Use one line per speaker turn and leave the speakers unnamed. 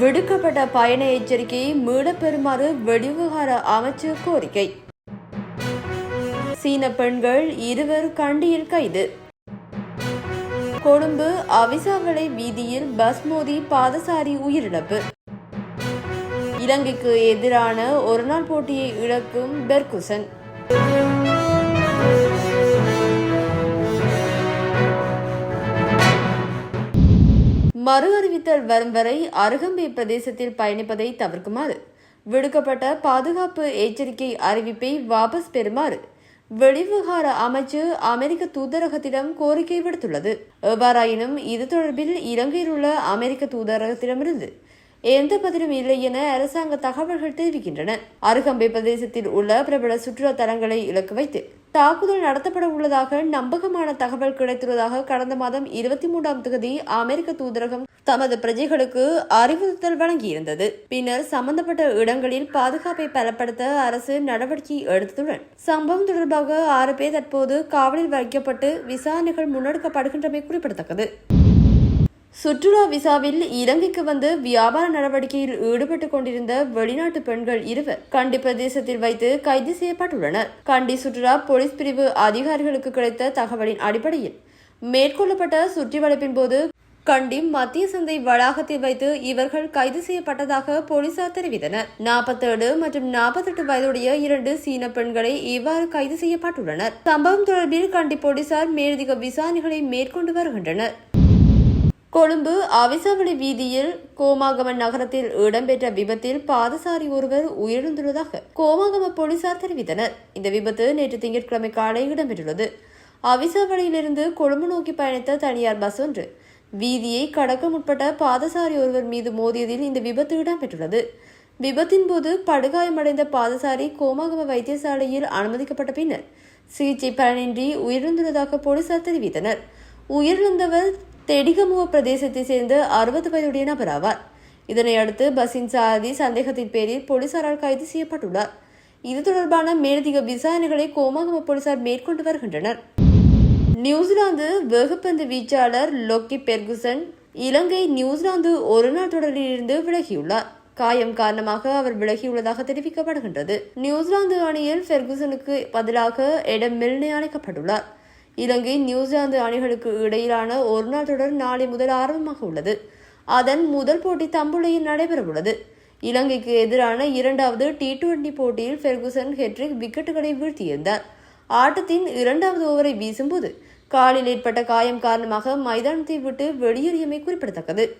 விடுக்கப்பட்ட பயண எச்சரிக்கையை மீளப்பெறுமாறு வெளிவிவகார அமைச்சர் கோரிக்கை. சீன பெண்கள் இருவர் கண்டியில் கைது. கொழும்பு அவிசாவளை வீதியில் பஸ் மோதி பாதசாரி உயிரிழப்பு. இலங்கைக்கு எதிரான ஒருநாள் போட்டியை இழக்கும் பெர்குசன். மறு அறிவித்தல் வரும் வரை அருகம்பை பிரதேசத்தில் பயணிப்பதை தவிர்க்குமாறு. விடுக்கப்பட்ட பாதுகாப்பு எச்சரிக்கை அறிவிப்பை வாபஸ் பெறுமாறு வெளிவிவகார அமைச்சு அமெரிக்க தூதரகத்திடம் கோரிக்கை விடுத்துள்ளது. எவ்வாறாயினும் இது தொடர்பில் இலங்கையில் உள்ள அமெரிக்க தூதரகத்திடமிருந்து எந்த பதிலும் இல்லை என அரசாங்க தகவல்கள் தெரிவிக்கின்றன. அருகம்பை பிரதேசத்தில் உள்ள பிரபல சுற்றுலா தலங்களை இலக்கு வைத்து தாக்குதல் நடத்தப்பட உள்ளதாக நம்பகமான தகவல் கிடைத்துள்ளதாக கடந்த மாதம் இருபத்தி மூன்றாம் தேதி அமெரிக்க தூதரகம் தமது பிரஜைகளுக்கு அறிவுறுத்தல் வழங்கியிருந்தது. பின்னர் சம்பந்தப்பட்ட இடங்களில் பாதுகாப்பை பலப்படுத்த அரசு நடவடிக்கை எடுத்ததுடன் சம்பவம் தொடர்பாக ஆறு பேர் தற்போது காவலில் வைக்கப்பட்டு விசாரணைகள் முன்னெடுக்கப்படுகின்றமை குறிப்பிடத்தக்கது. சுற்றுலா விசாவில் இலங்கைக்கு வந்து வியாபார நடவடிக்கையில் ஈடுபட்டுக் கொண்டிருந்த வெளிநாட்டு பெண்கள் இருவர் கண்டி பிரதேசத்தில் வைத்து கைது செய்யப்பட்டுள்ளனர். கண்டி சுற்றுலா போலீஸ் பிரிவு அதிகாரிகளுக்கு கிடைத்த தகவலின் அடிப்படையில் மேற்கொள்ளப்பட்ட சுற்றி வளைப்பின் போது கண்டி மத்திய சந்தை வளாகத்தில் வைத்து இவர்கள் கைது செய்யப்பட்டதாக போலீசார் தெரிவித்தனர். நாற்பத்தேழு மற்றும் நாற்பத்தெட்டு வயதுடைய இரண்டு சீன பெண்களை இவ்வாறு கைது செய்யப்பட்டுள்ளனர். சம்பவம் தொடர்பில் கண்டி போலீசார் மேலதிக விசாரணைகளை மேற்கொண்டு வருகின்றனர். கொழும்பு அவிசாவளி வீதியில் கோமாகமன் நகரத்தில் இடம்பெற்ற விபத்தில் பாதசாரி ஒருவர் உயிரிழந்துள்ளதாக கோமாகம போலீசார் தெரிவித்தனர். இந்த விபத்து நேற்று திங்கட்கிழமை காலை இடம்பெற்றுள்ளது. அவிசாவளியிலிருந்து கொழும்பு நோக்கி பயணித்த தனியார் பஸ் ஒன்று. வீதியை கடக்க முற்பட்ட பாதசாரி ஒருவர் மீது மோதியதில் இந்த விபத்து இடம்பெற்றுள்ளது. விபத்தின் போது படுகாயமடைந்த பாதசாரி கோமாகம வைத்தியசாலையில் அனுமதிக்கப்பட்ட பின்னர் சிகிச்சை பலனின்றி உயிரிழந்துள்ளதாக போலீசார் தெரிவித்தனர். உயிரிழந்தவர் தெடிகமுவ பிரதேசத்தை சேர்ந்த அறுபது வயதுடைய நபர் ஆவார் இதனை அடுத்து பஸ்ஸின் சாரதி சந்தேகத்தின் பேரில் போலீசாரால் கைது செய்யப்பட்டுள்ளார். இது தொடர்பான மேலதிக விசாரணைகளை கோமாகம போலீசார் மேற்கொண்டு வருகின்றனர். நியூசிலாந்து வேகப்பந்து வீச்சாளர் லொக்கி பெர்குசன் இலங்கை நியூசிலாந்து ஒருநாள் தொடரிலிருந்து விலகியுள்ளார். காயம் காரணமாக அவர் விலகியுள்ளதாக தெரிவிக்கப்படுகின்றது. நியூசிலாந்து அணியில் பெர்குசனுக்கு பதிலாக எடம் மில்னே அழைக்கப்பட்டுள்ளார். இலங்கை நியூசிலாந்து அணிகளுக்கு இடையிலான ஒருநாள் தொடர் நாளை முதல் ஆரம்பமாக உள்ளது. அதன் முதல் போட்டி தம்புளையில் நடைபெறவுள்ளது. இலங்கைக்கு எதிரான இரண்டாவது டி டுவெண்டி போட்டியில் ஃபெர்குசன் ஹெட்ரிக் விக்கெட்டுகளை வீழ்த்தியிருந்தார். ஆட்டத்தின் இரண்டாவது ஓவரை வீசும்போது காலில் ஏற்பட்ட காயம் காரணமாக மைதானத்தை விட்டு வெளியேறியமை குறிப்பிடத்தக்கது.